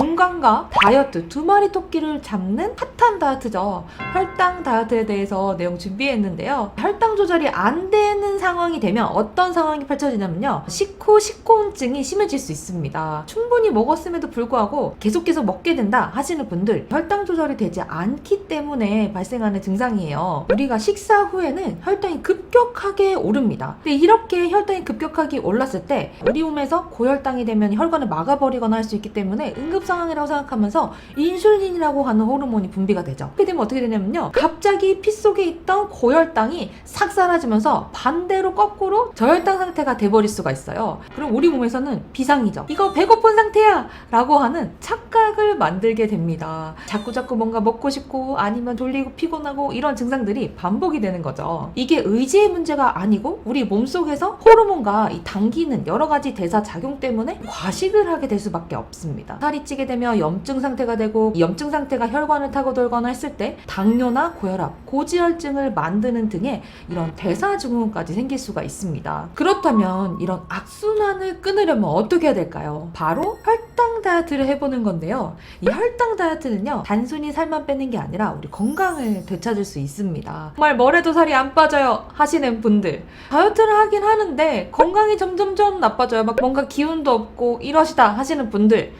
건강과 다이어트 두 마리 토끼를 잡는 핫한 다이어트죠. 혈당 다이어트에 대해서 내용 준비했는데요. 혈당 조절이 안 되는 상황이 되면 어떤 상황이 펼쳐지냐면요. 식후 식곤증이 심해질 수 있습니다. 충분히 먹었음에도 불구하고 계속 계속 먹게 된다 하시는 분들 혈당 조절이 되지 않기 때문에 발생하는 증상이에요. 우리가 식사 후에는 혈당이 급격하게 오릅니다. 근데 이렇게 혈당이 급격하게 올랐을 때 우리 몸에서 고혈당이 되면 혈관을 막아버리거나 할 수 있기 때문에 응급 상황이라고 생각하면서 인슐린이라고 하는 호르몬이 분비가 되죠. 그렇게 되면 어떻게 되냐면요. 갑자기 피 속에 있던 고혈당이 싹 사라지면서 반대로 거꾸로 저혈당 상태가 돼버릴 수가 있어요. 그럼 우리 몸에서는 비상이죠. 이거 배고픈 상태야! 라고 하는 착각을 만들게 됩니다. 자꾸 자꾸 뭔가 먹고 싶고 아니면 졸리고 피곤하고 이런 증상들이 반복이 되는 거죠. 이게 의지의 문제가 아니고 우리 몸속에서 호르몬과 이 당기는 여러 가지 대사 작용 때문에 과식을 하게 될 수밖에 없습니다. 살이 찌게 되면 염증 상태가 되고 이 염증 상태가 혈관을 타고 돌거나 했을 때 당뇨나 고혈압, 고지혈증을 만드는 등의 이런 대사 증후군까지 생길 수가 있습니다. 그렇다면 이런 악순환을 끊으려면 어떻게 해야 될까요? 바로 혈당 다이어트를 해보는 건데요. 이 혈당 다이어트는요, 단순히 살만 빼는 게 아니라 우리 건강을 되찾을 수 있습니다. 정말 뭐래도 살이 안 빠져요 하시는 분들. 다이어트를 하긴 하는데 건강이 점점점 나빠져요. 막 뭔가 기운도 없고 이러시다 하시는 분들.